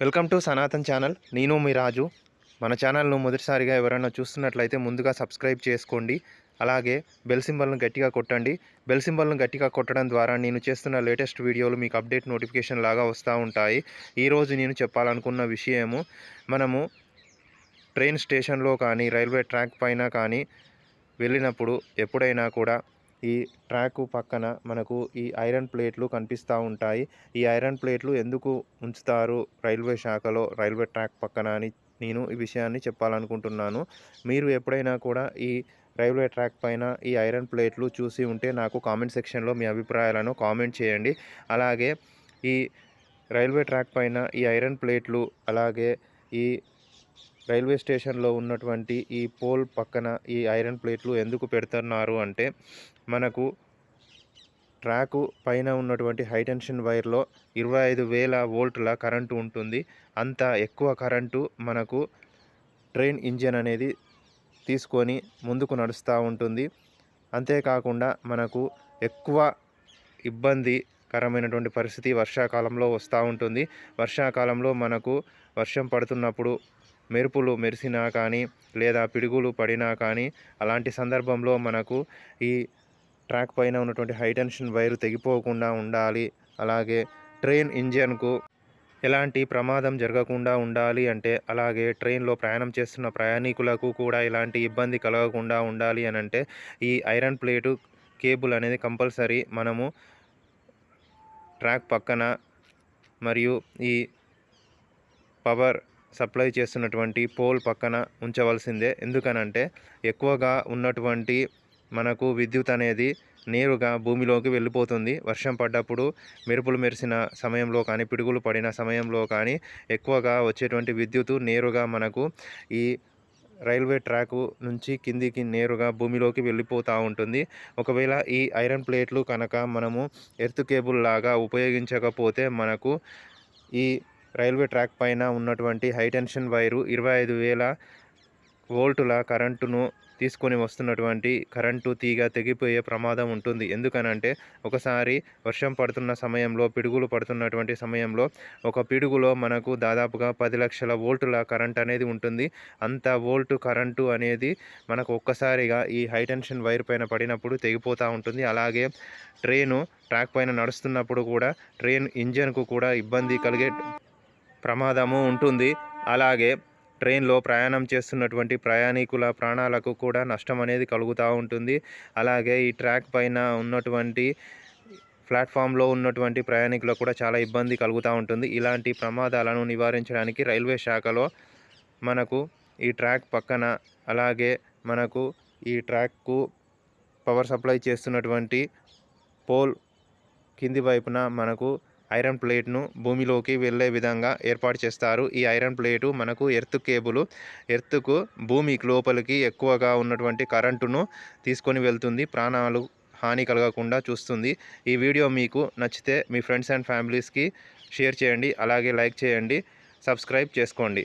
Welcome to Sanatan channel. నేను మీ రాజు. మన ఛానల్ను మొదటిసారిగా ఎవరైనా చూస్తున్నట్లయితే ముందుగా సబ్స్క్రైబ్ చేసుకోండి. అలాగే బెల్ సింబల్ను గట్టిగా కొట్టండి. బెల్ సింబల్ను గట్టిగా కొట్టడం ద్వారా నేను చేస్తున్న లేటెస్ట్ వీడియోలు మీకు అప్డేట్ నోటిఫికేషన్ లాగా వస్తూ ఉంటాయి. ఈరోజు నేను చెప్పాలనుకున్న విషయము మనము ట్రైన్ స్టేషన్లో కానీ రైల్వే ట్రాక్ పైన కానీ వెళ్ళినప్పుడు ఎప్పుడైనా కూడా ఈ ట్రాక్ పక్కన మనకు ఈ ఐరన్ ప్లేట్లు కనిపిస్తూ ఉంటాయి. ఈ ఐరన్ ప్లేట్లు ఎందుకు ఉంచుతారు? రైల్వే శాఖలో రైల్వే ట్రాక్ పక్కన అని నేను ఈ విషయాన్ని చెప్పాలనుకుంటున్నాను. మీరు ఎప్పుడైనా కూడా ఈ రైల్వే ట్రాక్ పైన ఈ ఐరన్ ప్లేట్లు చూసి ఉంటే నాకు కామెంట్ సెక్షన్లో మీ అభిప్రాయాలను కామెంట్ చేయండి. అలాగే ఈ రైల్వే ట్రాక్ పైన ఈ ఐరన్ ప్లేట్లు అలాగే ఈ రైల్వే స్టేషన్లో ఉన్నటువంటి ఈ పోల్ పక్కన ఈ ఐరన్ ప్లేట్లు ఎందుకు పెడుతున్నారు అంటే మనకు ట్రాకు పైన ఉన్నటువంటి హైటెన్షన్ వైర్లో ఇరవై ఐదు వేల వోల్ట్ల కరెంటు ఉంటుంది. అంత ఎక్కువ కరెంటు మనకు ట్రైన్ ఇంజిన్ అనేది తీసుకొని ముందుకు నడుస్తూ ఉంటుంది. అంతేకాకుండా మనకు ఎక్కువ ఇబ్బందికరమైనటువంటి పరిస్థితి వర్షాకాలంలో వస్తూ ఉంటుంది. వర్షాకాలంలో మనకు వర్షం పడుతున్నప్పుడు మెరుపులు మెరిసినా కానీ లేదా పిడుగులు పడినా కానీ అలాంటి సందర్భంలో మనకు ఈ ట్రాక్ పైన ఉన్నటువంటి హై టెన్షన్ వైరు తెగిపోకుండా ఉండాలి. అలాగే ట్రైన్ ఇంజన్కు ఎలాంటి ప్రమాదం జరగకుండా ఉండాలి అంటే అలాగే ట్రైన్లో ప్రయాణం చేస్తున్న ప్రయాణికులకు కూడా ఎలాంటి ఇబ్బంది కలగకుండా ఉండాలి అని అంటే ఈ ఐరన్ ప్లేటు కేబుల్ అనేది కంపల్సరీ మనము ట్రాక్ పక్కన మరియు ఈ పవర్ సప్లై చేస్తున్నటువంటి పోల్ పక్కన ఉంచవలసిందే. ఎందుకనంటే ఎక్కువగా ఉన్నటువంటి మనకు విద్యుత్ అనేది నేరుగా భూమిలోకి వెళ్ళిపోతుంది. వర్షం పడ్డప్పుడు మెరుపులు మెరిసిన సమయంలో కానీ పిడుగులు పడిన సమయంలో కానీ ఎక్కువగా వచ్చేటువంటి విద్యుత్ నేరుగా మనకు ఈ రైల్వే ట్రాక్ నుంచి కిందికి నేరుగా భూమిలోకి వెళ్ళిపోతూ ఉంటుంది. ఒకవేళ ఈ ఐరన్ ప్లేట్లు కనుక మనము ఎర్త్ కేబుల్ లాగా ఉపయోగించకపోతే మనకు ఈ రైల్వే ట్రాక్ పైన ఉన్నటువంటి హైటెన్షన్ వైరు ఇరవై ఐదు వేల వోల్టుల కరెంటును తీసుకొని వస్తున్నటువంటి కరెంటు తీగ తెగిపోయే ప్రమాదం ఉంటుంది. ఎందుకనంటే ఒకసారి వర్షం పడుతున్న సమయంలో పిడుగులు పడుతున్నటువంటి సమయంలో ఒక పిడుగులో మనకు దాదాపుగా పది లక్షల వోల్టుల కరెంట్ అనేది ఉంటుంది. అంత వోల్టు కరెంటు అనేది మనకు ఒక్కసారిగా ఈ హైటెన్షన్ వైర్ పైన పడినప్పుడు తెగిపోతూ ఉంటుంది. అలాగే ట్రైను ట్రాక్ పైన నడుస్తున్నప్పుడు కూడా ట్రైన్ ఇంజన్కు కూడా ఇబ్బంది కలిగే ప్రమాదము ఉంటుంది. అలాగే ట్రైన్లో ప్రయాణం చేస్తున్నటువంటి ప్రయాణికుల ప్రాణాలకు కూడా నష్టం అనేది కలుగుతూ ఉంటుంది. అలాగే ఈ ట్రాక్ పైన ఉన్నటువంటి ప్లాట్ఫామ్లో ఉన్నటువంటి ప్రయాణికులకు కూడా చాలా ఇబ్బంది కలుగుతూ ఉంటుంది. ఇలాంటి ప్రమాదాలను నివారించడానికి రైల్వే శాఖలో మనకు ఈ ట్రాక్ పక్కన అలాగే మనకు ఈ ట్రాక్కు పవర్ సప్లై చేస్తున్నటువంటి పోల్ కింది వైపున మనకు ఐరన్ ప్లేట్ను భూమిలోకి వెళ్ళే విధంగా ఏర్పాటు చేస్తారు. ఈ ఐరన్ ప్లేటు మనకు ఎర్త్ కేబుల్ ఎర్త్కు భూమి లోపలికి ఎక్కువగా ఉన్నటువంటి కరెంటును తీసుకొని వెళ్తుంది. ప్రాణాలు హాని కలగకుండా చూస్తుంది. ఈ వీడియో మీకు నచ్చితే మీ ఫ్రెండ్స్ అండ్ ఫ్యామిలీస్కి షేర్ చేయండి. అలాగే లైక్ చేయండి. సబ్స్క్రైబ్ చేసుకోండి.